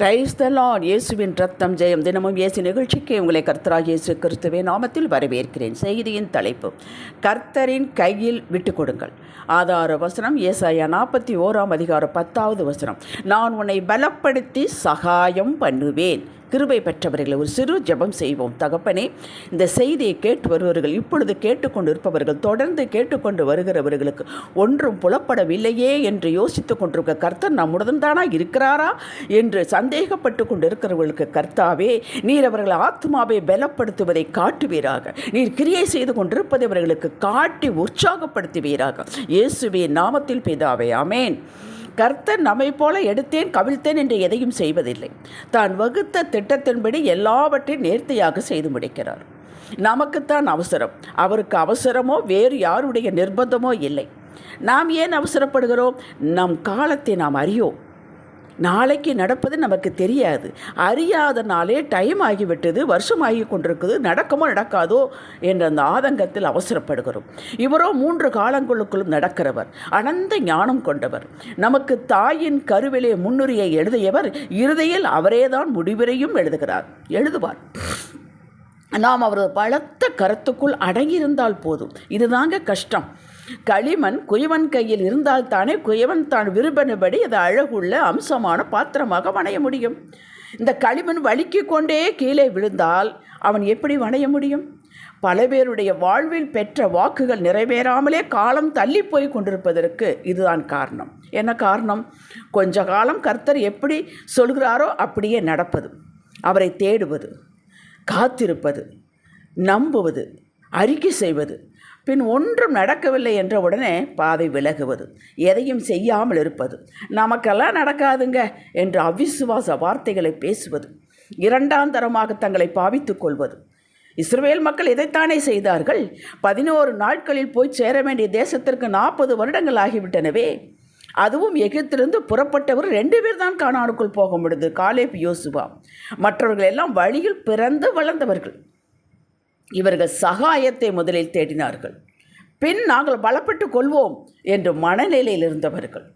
Praise the Lord இயேசுவின் ரத்தம் ஜெயம். தினமும் இயேசு நிகழ்ச்சிக்கு உங்களை கர்த்தராக இயேசு கிறிஸ்துவே நாமத்தில் வரவேற்கிறேன். செய்தியின் தலைப்பு கர்த்தரின் கையில் விட்டு கொடுங்கள். ஆதார வசனம் ஏசாயா நாற்பத்தி ஓராம் அதிகாரம் பத்தாவது வசனம். நான் உன்னை பலப்படுத்தி சகாயம் பண்ணுவேன். கிருபை பெற்றவர்களை ஒரு சிறு ஜெபம் செய்வோம். தகப்பனே இந்த செய்தியை கேட்டு வருபவர்கள் இப்பொழுது கேட்டுக்கொண்டு இருப்பவர்கள் தொடர்ந்து கேட்டுக்கொண்டு வருகிறவர்களுக்கு ஒன்றும் புலப்படவில்லையே என்று யோசித்து கொண்டிருக்க கர்த்தர் நம்முடன் தானா இருக்கிறாரா என்று சந்தேகப்பட்டு கொண்டு இருக்கிறவர்களுக்கு கர்த்தாவே நீர் அவர்கள் ஆத்மாவை பலப்படுத்துவதை காட்டுவீராக. நீர் கிரியை செய்து கொண்டிருப்பதை அவர்களுக்கு காட்டி உற்சாகப்படுத்துவீராக. இயேசுவே நாமத்தில் பிதாவே அமேன் கர்த்தர் நம்மை போல எடுத்தேன் கவிழ்த்தேன் என்று எதையும் செய்வதில்லை. தான் வகுத்த திட்டத்தின்படி எல்லாவற்றையும் நேர்த்தியாக செய்து முடிக்கிறார். நமக்குத்தான் அவசரம். அவருக்கு அவசரமோ வேறு யாருடைய நிர்பந்தமோ இல்லை. நாம் ஏன் அவசரப்படுகிறோம்? நம் காலத்தை நாம் அறியோம். நாளைக்கு நடப்பது நமக்கு தெரியாது. அறியாதனாலே டைம் ஆகிவிட்டது வருஷம் ஆகி கொண்டிருக்குது நடக்குமோ நடக்காதோ என்ற அந்த ஆதங்கத்தில் அவசரப்படுகிறோம். இவரோ மூன்று காலங்களுக்குள்ளும் நடக்கிறவர் அனந்த ஞானம் கொண்டவர். நமக்கு தாயின் கருவிலே முன்னுரையை எழுதியவர் இறுதியில் அவரேதான் முடிவிரையும் எழுதுகிறார். எழுதுவார். நாம் அவரது பலத்த கருத்துக்குள் அடங்கியிருந்தால் போதும். இதுதாங்க கஷ்டம். களிமண் குயவன் கையில் இருந்தால் தானே குயவன் தான் விரும்பினபடி அது அழகுள்ள அம்சமான பாத்திரமாக வணைய முடியும். இந்த களிமண் வலிக்கு கொண்டே கீழே விழுந்தால் அவன் எப்படி வணைய முடியும்? பல பேருடைய வாழ்வில் பெற்ற வாக்குகள் நிறைவேறாமலே காலம் தள்ளி போய் கொண்டிருப்பதற்கு இதுதான் காரணம். என்ன காரணம்? கொஞ்ச காலம் கர்த்தர் எப்படி சொல்கிறாரோ அப்படியே நடப்பது அவரை தேடுவது காத்திருப்பது நம்புவது அறிக்கை செய்வது பின் ஒன்றும் நடக்கவில்லை என்ற உடனே பாதை விலகுவது எதையும் செய்யாமல் இருப்பது. நமக்கெல்லாம் நடக்காதுங்க என்று அவிசுவாச வார்த்தைகளை பேசுவது இரண்டாம் தரமாக தங்களை பாவித்துக் கொள்வது. இஸ்ரேல் மக்கள் இதைத்தானே செய்தார்கள்? பதினோரு நாட்களில் போய் சேர வேண்டிய தேசத்திற்கு நாற்பது வருடங்கள் ஆகிவிட்டனவே. அதுவும் எகிப்திலிருந்து புறப்பட்டவர் ரெண்டு பேர் தான் கானானுக்குள் போக முடியுது காலேப் யோசுவா. மற்றவர்கள் எல்லாம் வழியில் பிறந்து வளர்ந்தவர்கள். இவர்கள் சகாயத்தை முதலில் தேடினார்கள். பின் நாங்கள் பலப்பட்டு கொள்வோம் என்று மனநிலையில் இருந்தவர்கள்.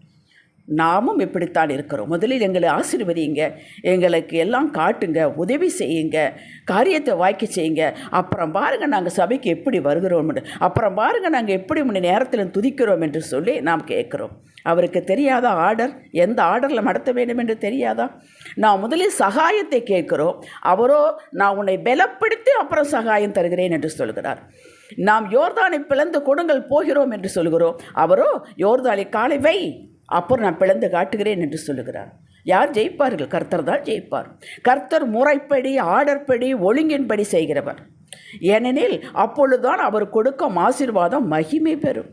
நாமும் இப்படித்தான் இருக்கிறோம். முதலில் எங்களை ஆசீர்வதிங்க. எங்களுக்கு எல்லாம் காட்டுங்க. உதவி செய்யுங்க. காரியத்தை வாய்க்க செய்யுங்க. அப்புறம் பாருங்கள் நாங்கள் சபைக்கு எப்படி வருகிறோம் அப்புறம் பாருங்கள் நாங்கள் எப்படி மணி நேரத்தில் துதிக்கிறோம் என்று சொல்லி நாம் கேட்குறோம். அவருக்கு தெரியாத ஆர்டர் எந்த ஆர்டரில் நடத்த வேண்டும் என்று தெரியாதா? நான் முதலில் சகாயத்தை கேட்குறோம். அவரோ நான் உன்னை பலப்படுத்தி அப்புறம் சகாயம் தருகிறேன் என்று சொல்கிறார். நாம் யோர்தானை பிளந்து கொடுங்கள் போகிறோம் என்று சொல்கிறோம். அவரோ யோர்தானை காலை வை. அப்புறம் நான் பிளந்து காட்டுகிறேன் என்று சொல்லுகிறார். யார் ஜெயிப்பார்கள்? கர்த்தர் தான் ஜெயிப்பார். கர்த்தர் முறைப்படி ஆர்டர்படி ஒழுங்கின்படி செய்கிறவர். ஏனெனில் அப்பொழுதுதான் அவர் கொடுக்கும் ஆசீர்வாதம் மகிமை பெறும்.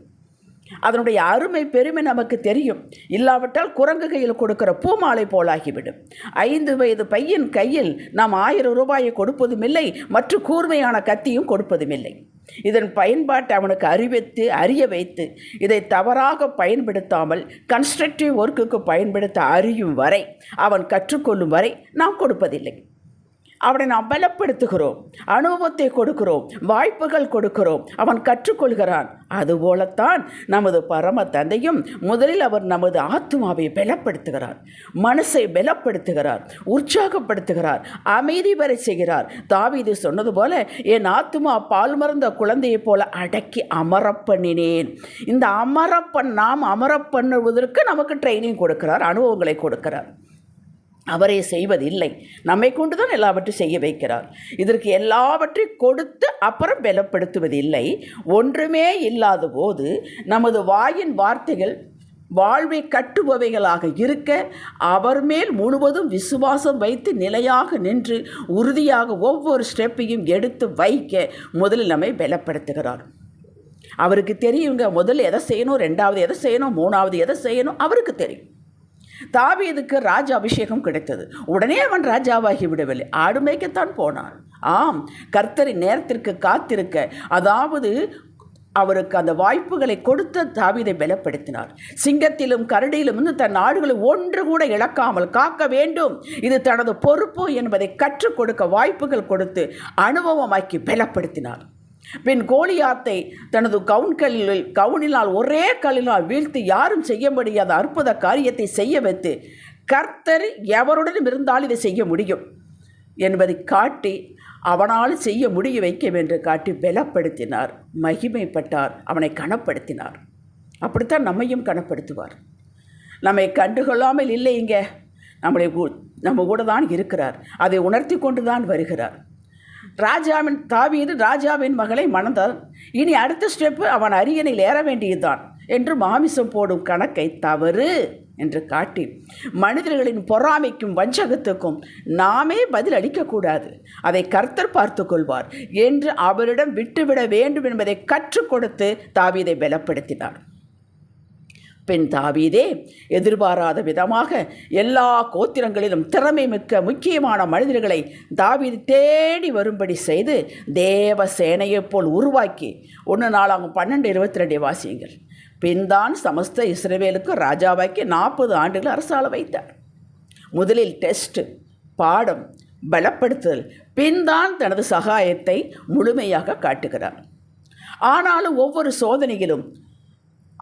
அதனுடைய அருமை பெருமை நமக்கு தெரியும். இல்லாவிட்டால் குரங்கு கையில் கொடுக்கிற பூமாலை போலாகிவிடும். ஐந்து வயது பையன் கையில் நாம் ஆயிரம் ரூபாயை கொடுப்பதும் இல்லை மற்ற கூர்மையான கத்தியும் கொடுப்பதும் இல்லை இதன் பயன்பாட்டை அவனுக்கு அறிவித்து அறிய வைத்து இதை தவறாக பயன்படுத்தாமல் கன்ஸ்ட்ரக்டிவ் ஒர்க்குக்கு பயன்படுத்த அறியும் வரை அவன் கற்றுக்கொள்ளும் வரை நாம் கொடுப்பதில்லை. அவனை நாம் பலப்படுத்துகிறோம். அனுபவத்தை கொடுக்கிறோம். வாய்ப்புகள் கொடுக்கிறோம். அவன் கற்றுக்கொள்கிறான். அதுபோலத்தான் நமது பரம தந்தையும் முதலில் அவர் நமது ஆத்மாவை பலப்படுத்துகிறார். மனசை பலப்படுத்துகிறார். உற்சாகப்படுத்துகிறார். அமைதி வரை செய்கிறார். தாவிது சொன்னது போல என் ஆத்மா பால் மறந்த குழந்தையைப் போல அடக்கி அமரப்பண்ணினேன் இந்த அமரப்பண் நாம் அமரப்பண்ணுவதற்கு நமக்கு ட்ரைனிங் கொடுக்கிறார். அனுபவங்களை கொடுக்கிறார். அவரே செய்வதில்லை. நம்மை கொண்டு தான் எல்லாவற்றையும் செய்ய வைக்கிறார். இதற்கு எல்லாவற்றையும் கொடுத்து அப்புறம் பலப்படுத்துவதில்லை. ஒன்றுமே இல்லாத போது நமது வாயின் வார்த்தைகள் வாழ்வை கட்டுபவைகளாக இருக்க அவர் மேல் முழுவதும் விசுவாசம் வைத்து நிலையாக நின்று உறுதியாக ஒவ்வொரு ஸ்டெப்பையும் எடுத்து வைக்க முதலில் நம்மை பலப்படுத்துகிறார். அவருக்கு தெரியுங்க முதல்ல எதை செய்யணும் ரெண்டாவது எதை செய்யணும் மூணாவது எதை செய்யணும் அவருக்கு தெரியும். தாவீதுக்கு ராஜ அபிஷேகம் கிடைத்தது. உடனே அவன் ராஜாவாகி விடவில்லை. ஆடு மேய்க்கத்தான் போனான். ஆம் கர்த்தரின் நேரத்திற்கு காத்திருக்க அதாவது அவருக்கு அந்த வாய்ப்புகளை கொடுத்த தாவிதை பலப்படுத்தினார். சிங்கத்திலும் கரடியிலும் இருந்து தன் நாடுகளை ஒன்று கூட இழக்காமல் காக்க வேண்டும். இது தனது பொறுப்பு என்பதை கற்றுக் கொடுக்க வாய்ப்புகள் கொடுத்து அனுபவமாக்கி பலப்படுத்தினார். பின் கோலியாத்தை தனது கவுன்களில் கவுனினால் ஒரே கல்லினால் வீழ்த்தி யாரும் செய்ய முடியாத அற்புத காரியத்தை செய்ய வைத்து கர்த்தர் எவருடனும் இருந்தால் இதை செய்ய முடியும் என்பதை காட்டி அவனால் செய்ய முடிய வைக்க என்று காட்டி பலப்படுத்தினார் மகிமைப்பட்டார் அவனை கனப்படுத்தினார். அப்படித்தான் நம்மையும் கனப்படுத்துவார். நம்மை கண்டுகொள்ளாமல் இல்லை இங்கே. நம்மளை நம்ம கூட தான் இருக்கிறார். அதை உணர்த்தி கொண்டு தான் வருகிறார். ராஜாவின் தாவீது ராஜாவின் மகளை மணந்தான் இனி அடுத்த ஸ்டெப்பு அவன் அரியணையில் ஏற வேண்டியதுதான் என்று மாமிசம் போடும் கணக்கை தவறு என்று காட்டி மனிதர்களின் பொறாமைக்கும் வஞ்சகத்துக்கும் நாமே பதில் அளிக்கக்கூடாது. அதை கர்த்தர் பார்த்து கொள்வார் என்று அவரிடம் விட்டுவிட வேண்டும் என்பதை கற்றுக் கொடுத்து தாவீதை பலப்படுத்தினார். பெண் தாவீதே எதிர்பாராத விதமாக எல்லா கோத்திரங்களிலும் திறமை மிக்க முக்கியமான மனிதர்களை தாவீது தேடி வரும்படி செய்து தேவ சேனையைப் போல் உருவாக்கி ஒன்று நாளாகும் பன்னெண்டு இருபத்தி ரெண்டு வாசியங்கள் பின்தான் சமஸ்த இஸ்ரேவேலுக்கு ராஜாவாக்கி நாற்பது ஆண்டுகள் அரசாள வைத்தார். முதலில் டெஸ்ட் பாடம் பலப்படுத்துதல் பின்தான் தனது சகாயத்தை முழுமையாக காட்டுகிறார். ஆனாலும் ஒவ்வொரு சோதனையிலும்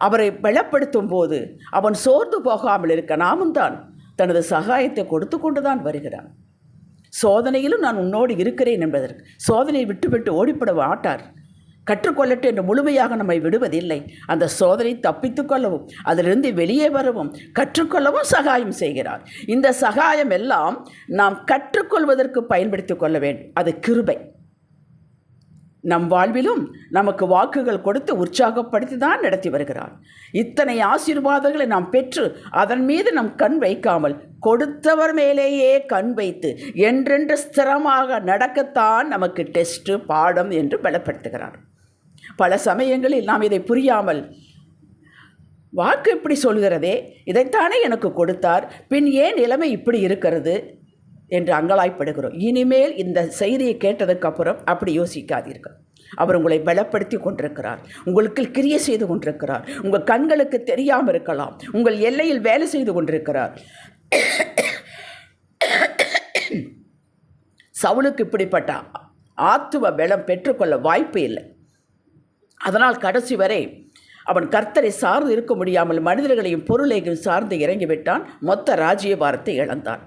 அவரை பலப்படுத்தும் போது அவன் சோர்ந்து போகாமல் இருக்க நாமும் தான் தனது சகாயத்தை கொடுத்து கொண்டு தான் வருகிறான். சோதனையிலும் நான் உன்னோடு இருக்கிறேன் என்பதற்கு சோதனையை விட்டுவிட்டு ஓடிப்பட மாட்டார். கற்றுக்கொள்ளட்டு என்று முழுமையாக நம்மை விடுவதில்லை. அந்த சோதனை தப்பித்து கொள்ளவும் அதிலிருந்து வெளியே வரவும் கற்றுக்கொள்ளவும் சகாயம் செய்கிறார். இந்த சகாயம் எல்லாம் நாம் கற்றுக்கொள்வதற்கு பயன்படுத்திக் கொள்ள வேண்டும். அது கிருபை. நம் வாழ்விலும் நமக்கு வாக்குகள் கொடுத்து உற்சாகப்படுத்தி தான் நடத்தி வருகிறார். இத்தனை ஆசீர்வாதங்களை நாம் பெற்று அதன் மீது நம் கண் வைக்காமல் கொடுத்தவர் மேலேயே கண் வைத்து என்றென்று ஸ்திரமாக நடக்கத்தான் நமக்கு டெஸ்ட்டு பாடம் என்று பலப்படுத்துகிறார். பல சமயங்களில் நாம் இதை புரியாமல் வாக்கு இப்படி சொல்கிறதே இதைத்தானே எனக்கு கொடுத்தார் பின் ஏன் நிலைமை இப்படி இருக்கிறது? என்று அங்கலாய்ப்படுகிறோம். இனிமேல் இந்த செய்தியை கேட்டதுக்கு அப்புறம் அப்படி யோசிக்காதீர்கள். அவர் உங்களை பலப்படுத்தி கொண்டிருக்கிறார். உங்களுக்கு கிரிய செய்து கொண்டிருக்கிறார். உங்கள் கண்களுக்கு தெரியாமல் இருக்கலாம். உங்கள் எல்லையில் வேலை செய்து கொண்டிருக்கிறார். சவுலுக்கு இப்படிப்பட்ட ஆத்துவ பலம் பெற்றுக்கொள்ள வாய்ப்பு இல்லை. அதனால் கடைசி வரை அவன் கர்த்தரை சார்ந்து இருக்க முடியாமல் மனிதர்களையும் பொருளையும் சார்ந்து இறங்கிவிட்டான். மொத்த ராஜ்யபாரத்தை இழந்தான்.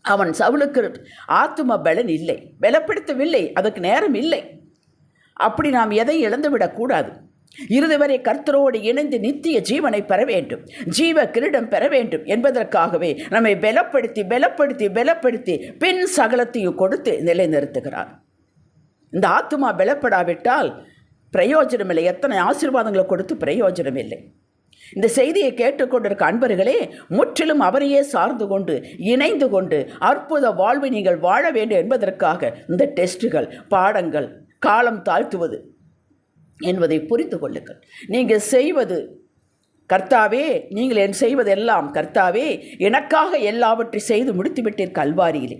அவன் சவுலுக்கு ஆத்தும பலன் இல்லை பலப்படுத்தவில்லை அதுக்கு நேரம் இல்லை. அப்படி நாம் எதை இழந்துவிடக்கூடாது இறுதி வரை கர்த்தரோடு இணைந்து நித்திய ஜீவனை பெற வேண்டும் ஜீவ கிரீடம் பெற வேண்டும் என்பதற்காகவே நம்மை பலப்படுத்தி பலப்படுத்தி பலப்படுத்தி பின் சகலத்தையும் கொடுத்து நிலைநிறுத்துகிறார். இந்த ஆத்துமா பலப்படாவிட்டால் பிரயோஜனம் இல்லை எத்தனை ஆசீர்வாதங்களை கொடுத்து பிரயோஜனம் இல்லை இந்த செய்தியை கேட்டுக்கொண்டிருக்க அன்பர்களே முற்றிலும் அவரையே சார்ந்து கொண்டு இணைந்து கொண்டு அற்புத வாழ்வை நீங்கள் வாழ வேண்டும் என்பதற்காக இந்த டெஸ்ட்டுகள் பாடங்கள் காலம் தாழ்த்துவது என்பதை புரிந்து கொள்ளுங்கள். நீங்கள் செய்வது கர்த்தாவே நீங்கள் என் செய்வதெல்லாம் கர்த்தாவே எனக்காக எல்லாவற்றை செய்து முடித்துவிட்டீர் கல்வாரியிலே.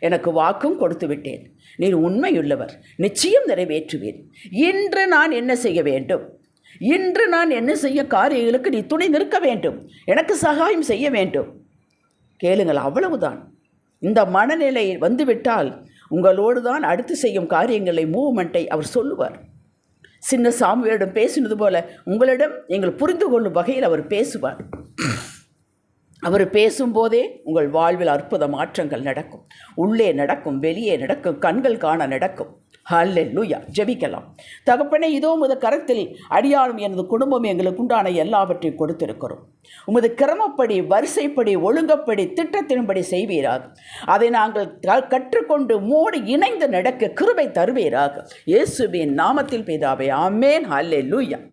எனக்கு வாக்கும் கொடுத்து விட்டேன். நீர் உண்மையுள்ளவர். நிச்சயம் நிறைவேற்றுவேன் இன்று நான் என்ன செய்ய வேண்டும்? இன்று நான் என்ன செய்ய காரியங்களுக்கு நீ துணை நிற்க வேண்டும். எனக்கு சகாயம் செய்ய வேண்டும். கேளுங்கள் அவ்வளவுதான். இந்த மனநிலை வந்துவிட்டால் உங்களோடு தான் அடுத்து செய்யும் காரியங்களை மூவ்மெண்ட்டை அவர் சொல்லுவார். சின்ன சாமியிடம் பேசினது போல உங்களிடம் நீங்கள் புரிந்து கொள்ளும் வகையில் அவர் பேசுவார். அவர் பேசும்போதே உங்கள் வாழ்வில் அற்புத மாற்றங்கள் நடக்கும். உள்ளே நடக்கும் வெளியே நடக்கும் கண்கள் காண நடக்கும். ஹல்லெல்லூயா ஜெபிக்கலாம். தகப்பனே இதோ உமது கரத்தில் அடியாளும் எனது குடும்பம் எங்களுக்கு உண்டான எல்லாவற்றையும் கொடுத்திருக்கிறோம். உமது கிரமப்படி வரிசைப்படி ஒழுங்கப்படி திட்டத்தின்படி செய்வீராக. அதை நாங்கள் கற்றுக்கொண்டு மூடி இணைந்து நடக்க கிருபை தருவீராக. இயேசுவின் நாமத்தில் பிதாவே ஆமேன். ஹல்லெல்லூயா